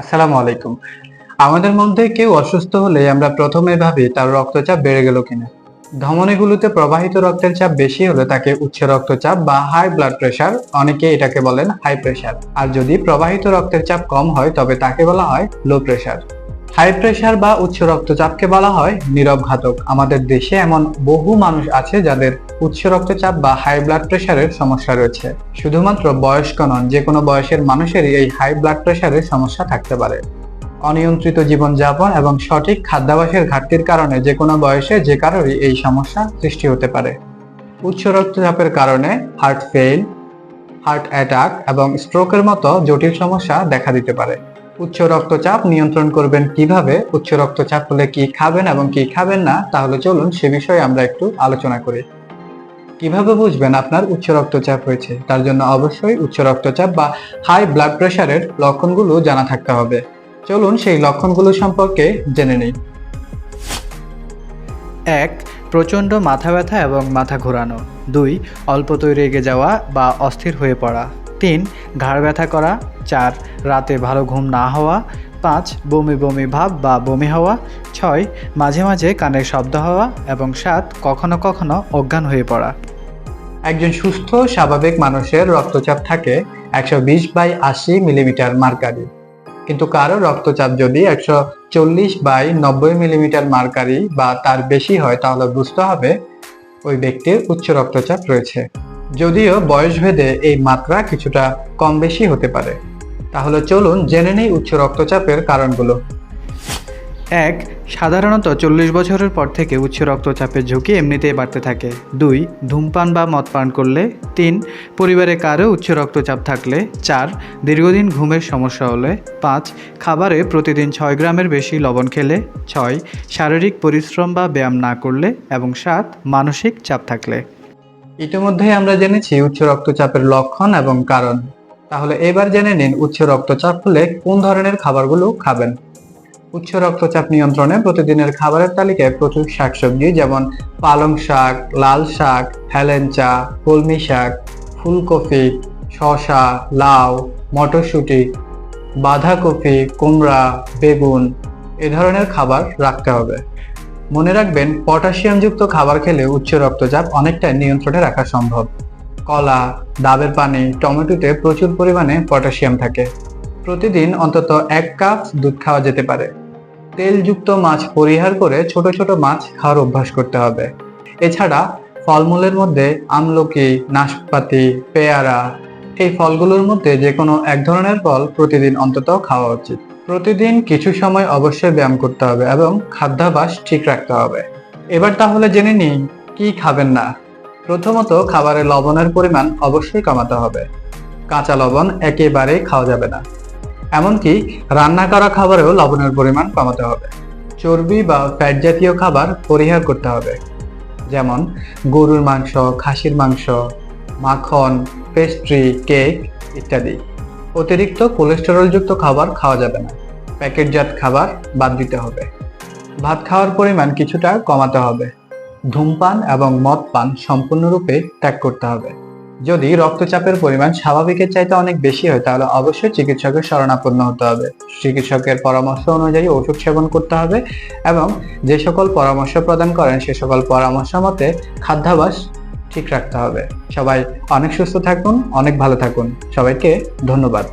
আসসালামু আলাইকুম। আমাদের মধ্যে কেউ অসুস্থ হলে আমরা প্রথমে ভাবি তার রক্তচাপ বেড়ে গেল কিনা। ধমনীগুলোতে প্রবাহিত রক্তের চাপ বেশি হলে তাকে উচ্চ রক্তচাপ বা হাই ব্লাড প্রেশার অনেকে এটাকে বলেন হাই প্রেশার আর যদি প্রবাহিত রক্তের চাপ কম হয়, তবে তাকে বলা হয় লো প্রেশার হাই প্রেশার বা উচ্চ রক্তচাপকে বলা হয় নীরব ঘাতক। আমাদের দেশে এমন বহু মানুষ আছে যাদের উচ্চ রক্তচাপ বা হাই ব্লাড প্রেশারের সমস্যা রয়েছে। শুধুমাত্র বয়স্ক নন, যে কোনো বয়সের মানুষেরই এই হাই ব্লাড প্রেশারের সমস্যা থাকতে পারে। অনিয়ন্ত্রিত জীবনযাপন এবং সঠিক খাদ্যাভ্যাসের ঘাটতির কারণে যে কোনো বয়সে যে কারোরই এই সমস্যা সৃষ্টি হতে পারে। উচ্চ রক্তচাপের কারণে হার্ট ফেইল হার্ট অ্যাটাক এবং স্ট্রোকের মতো জটিল সমস্যা দেখা দিতে পারে। উচ্চ রক্তচাপ নিয়ন্ত্রণ করবেন কীভাবে? উচ্চ রক্তচাপ হলে কি খাবেন এবং কি খাবেন না? তাহলে চলুন সে বিষয়ে আমরা একটু আলোচনা করি। কীভাবে বুঝবেন আপনার উচ্চ রক্তচাপ হয়েছে? তার জন্য অবশ্যই উচ্চ রক্তচাপ বা হাই ব্লাড প্রেশারের লক্ষণগুলো জানা থাকতে হবে। চলুন সেই লক্ষণগুলো সম্পর্কে জেনে নিই। এক, প্রচণ্ড মাথা ব্যথা এবং মাথা ঘোরানো। দুই অল্পতই রেগে যাওয়া বা অস্থির হয়ে পড়া। তিন, ঘাড় ব্যথা করা, চার, রাতে ভালো ঘুম না হওয়া, পাঁচ, বমি বমি ভাব বা বমি হওয়া, ছয়, মাঝে মাঝে কানের শব্দ হওয়া এবং সাত, কখনো কখনো অজ্ঞান হয়ে পড়া। একজন সুস্থ, স্বাভাবিক মানুষের রক্তচাপ থাকে একশো বিশ বাই আশি মিলিমিটার মার্কারি। কিন্তু কারও রক্তচাপ যদি একশো চল্লিশ বাই নব্বই মিলিমিটার মার্কারি বা তার বেশি হয়, তাহলে বুঝতে হবে ওই ব্যক্তির উচ্চ রক্তচাপ রয়েছে। যদিও বয়সভেদে এই মাত্রা কিছুটা কম বেশি হতে পারে। তাহলে চলুন জেনে নেই উচ্চ রক্তচাপের কারণগুলো। এক, সাধারণত চল্লিশ বছরের পর থেকে উচ্চ রক্তচাপের ঝুঁকি এমনিতেই বাড়তে থাকে। দুই, ধূমপান বা মদ পান করলে। তিন, পরিবারে কারও উচ্চ রক্তচাপ থাকলে। চার, দীর্ঘদিন ঘুমের সমস্যা হলে। পাঁচ, খাবারে প্রতিদিন ছয় গ্রামের বেশি লবণ খেলে। ছয়, শারীরিক পরিশ্রম বা ব্যায়াম না করলে। এবং সাত, মানসিক চাপ থাকলে। ইতিমধ্যেই আমরা জেনেছি উচ্চ রক্তচাপের লক্ষণ এবং কারণ। তাহলে এবার জেনে নিন উচ্চ রক্তচাপ হলে কোন ধরনের খাবারগুলো খাবেন। উচ্চ রক্তচাপ নিয়ন্ত্রণে প্রতিদিনের খাবারের তালিকায় প্রচুর শাকসবজি যেমন পালং শাক, লাল শাক, হেলেঞ্চা, কলমি শাক, ফুলকপি, শসা, লাউ, মটরশুঁটি, বাঁধাকপি, কুমড়া, বেগুন, এ ধরনের খাবার রাখতে হবে। মনে রাখবেন, পটাশিয়ামযুক্ত খাবার খেলে উচ্চ রক্তচাপ অনেকটাই নিয়ন্ত্রণে রাখা সম্ভব। কলা, ডাবের পানি, টমেটোতে প্রচুর পরিমাণে পটাশিয়াম থাকে। প্রতিদিন অন্তত এক কাপ দুধ খাওয়া যেতে পারে। তেলযুক্ত মাছ পরিহার করে ছোট ছোট মাছ খাওয়ার অভ্যাস করতে হবে। এছাড়া ফলমূলের মধ্যে আমলকি, নাশপাতি, পেয়ারা, এই ফলগুলোর মধ্যে যে কোনো এক ধরনের ফল প্রতিদিন অন্তত খাওয়া উচিত। প্রতিদিন কিছু সময় অবশ্যই ব্যায়াম করতে হবে এবং খাদ্যাভ্যাস ঠিক রাখতে হবে। এবার তাহলে জেনে নিই, কি খাবেন না? প্রথমত খাবারে লবণের পরিমাণ অবশ্যই কমাতে হবে। কাঁচা লবণ একেবারেই খাওয়া যাবে না। এমনকি রান্না করা খাবারেও লবণের পরিমাণ কমাতে হবে। চর্বি বা ফ্যাট জাতীয় খাবার পরিহার করতে হবে। যেমন গরুর মাংস, খাসির মাংস, মাখন পেস্ট্রি কেক ইত্যাদি। অতিরিক্ত কোলেস্টেরলযুক্ত খাবার খাওয়া যাবে না। প্যাকেটজাত খাবার বাদ দিতে হবে। ভাত খাওয়ার পরিমাণ কিছুটা কমাতে হবে। ধূমপান এবং মদ পান সম্পূর্ণরূপে ত্যাগ করতে হবে। যদি রক্তচাপের পরিমাণ স্বাভাবিকের চাইতে অনেক বেশি হয়, তাহলে অবশ্যই চিকিৎসকের শরণাপন্ন হতে হবে। চিকিৎসকের পরামর্শ অনুযায়ী ওষুধ সেবন করতে হবে এবং যে সকল পরামর্শ প্রদান করেন, সে সকল পরামর্শ মতে খাদ্যাভ্যাস ঠিক রাখতে হবে। সবাই অনেক সুস্থ থাকুন অনেক ভালো থাকুন। সবাইকে ধন্যবাদ।